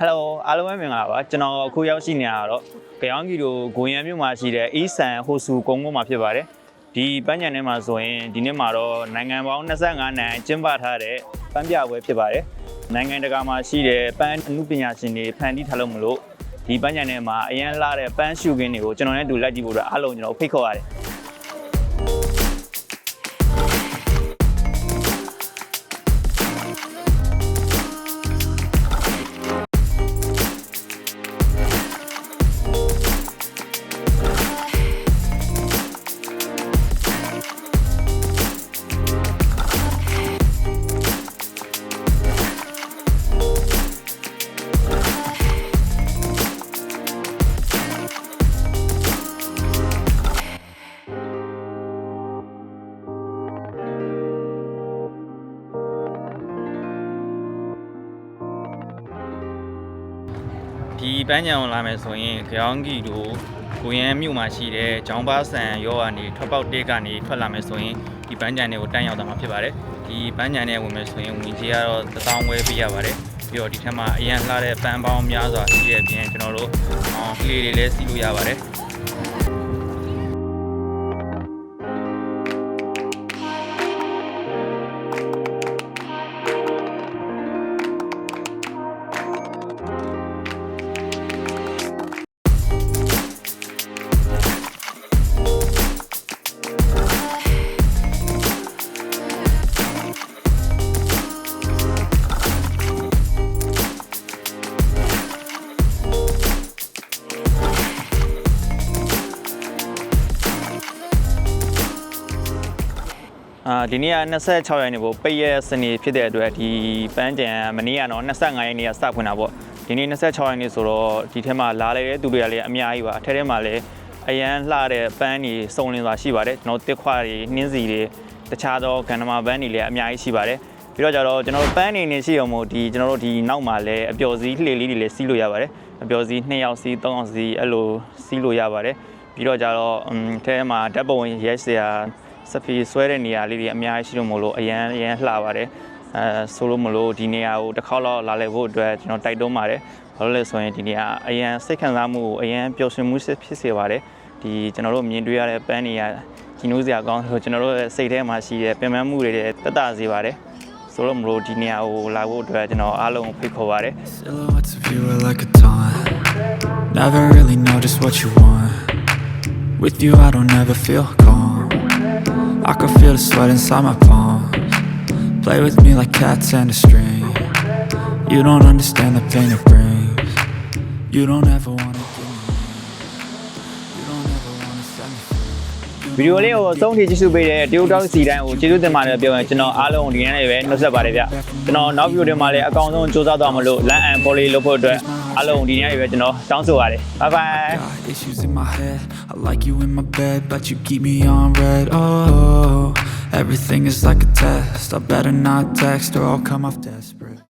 ဟယ်လိုအားလုံးပဲမင်္ဂလာပါကျွန်တော်အခုရောက်ရှိနေတာကတော့ကြောင်ကြီးတို့ဂွင်ရံမြို့မှာရှိတဲ့အေးဆန်ဟိုဆူကုန်းကုန်းမှာဖြစ်ပါတယ်ဒီပန်းညံထဲမှာဆိုရင်ဒီနေ့မှာတော့နိုင်ငံပေါင်း25နိုင်ငံကျင်းပထားတဲ့ပန်းပြပွဲဖြစ်ပါတယ်နိုင်ငံတကာမှာရှိတဲ့ပန်းအမှုပညာရှင်တွေဖန်တီးထားလို့မလို့ဒီပန်းညံထဲမှာအရန်လာတဲ့ပန်းရှုခင်းတွေကိုကျွန်တော်နဲ့အတူလိုက်ကြည့်ဖို့အတွက်အားလုံးကျွန်တော်ဖိတ်ခေါ်ရတယ် ဒီပန်းညံကိုလာမယ်ဆိုရင်ကြောင်ကြီးတို့ကိုရန်မြို့မှာရှိတဲ့ဂျောင်းပါဆန်ရောကနေထွက်ပေါက်တက်ကနေထွက်လာမယ်ဆိုရင်ဒီပန်းညံတွေကိုတန်းရောက်သွားမှာဖြစ်ပါတယ်ဒီပန်းညံတွေဝင်မယ်ဆိုရင်ဝင်ကြီးကတော့တစ်တောင်းဝဲပေးရပါတယ်ပြီးတော့ဒီထက်မှာအရန်လှတဲ့ပန်းပေါင်းများစွာရှိတဲ့အပြင်ကျွန်တော်တို့အောင်ကလေးတွေလည်းစီးလို့ရပါတယ် အာဒီနေ့က26ရက်နေ့ပေါ့ပိတ်ရက်စနေဖြစ်တဲ့အတွက်ဒီပန်းကြံမနေ့ကတော့25ရက်နေ့ကစဖွင့်တာပေါ့ဒီနေ့26ရက်နေ့ဆိုတော့ဒီထဲမှာလာလေတဲ့သူတွေကလည်းအများကြီးပါအထက်ထဲမှာလည်းအရန်လှတဲ့ပန်းတွေစုံလင်စွာရှိပါတယ်ကျွန်တော်တစ်ခွာတွေနှင်းစီတွေတခြားသောကန္နမာပန်းတွေလည်းအများကြီးရှိပါတယ်ပြီးတော့ကြတော့ကျွန်တော်တို့ပန်းနေနေရှိအောင်မို့ဒီကျွန်တော်တို့ဒီနောက်မှာလည်းအပျော်စီးလှေလေးတွေလည်းစီးလို့ရပါတယ်အပျော်စီး2ယောက်စီး3ယောက်စီးအဲ့လိုစီးလို့ရပါတယ်ပြီးတော့ကြတော့အမ်အဲထဲမှာဓာတ်ပုံရဲစရာ စဖီဆွဲတဲ့နေရာလေးတွေအများကြီးရှိလို့မလို့အရန်အရန်လှပါတယ်အဲဆိုလို့မလို့ဒီနေရာကိုတစ်ခေါက်လောက်လာလည်ဖို့အတွက်ကျွန်တော်တိုက်တွန်းပါတယ်ဘာလို့လဲဆိုရင်ဒီနေရာအရန်စိတ်ခံစားမှုကိုအရန်ပျော်ရွှင်မှုဖြစ်စေပါတယ်ဒီကျွန်တော်တို့မြင်တွေ့ရတဲ့ပန်းနေရာဂျီနိုးစရာကောင်းလို့ကျွန်တော်တို့ရဲ့စိတ်ထဲမှာရှိတဲ့ပင်ပန်းမှုတွေတက်တာစေပါတယ်ဆိုလို့မလို့ဒီနေရာကိုလာဖို့အတွက်ကျွန်တော်အားလုံးကိုဖိတ်ခေါ်ပါတယ် Silhouettes of you are like a taunt. Never really know just what you want. With you, I don't ever feel calm. I can feel the sweat inside my palms. Play with me like cats and a string. You don't understand the pain it brings. You don't ever wanna give me. You don't ever wanna set me free. ဗီဒီယိုလေးကိုအဆုံးထိကြည့်ရှုပေးတဲ့တရုတ်တောက်စီတိုင်းကိုကျေးဇူးတင်ပါတယ်ပြောရင်ကျွန်တော်အားလုံးကိုဒီနေ့လည်းပဲနှုတ်ဆက်ပါတယ်ဗျကျွန်တော်နောက်ဗီဒီယိုတွေမှာလည်းအကောင်းဆုံးစူးစမ်းသွားမလို့လမ်းအန်ပေါ်လေးလုပ်ဖို့အတွက် အားလုံးကိုဒီနေ့လည်းပဲကျွန်တော်တောင်းဆိုပါတယ်ဘိုင်ဘိုင် Got issues in my head. I like you in my bed, but you keep me on red. Oh, everything is like a test. I better not text or I'll come off desperate.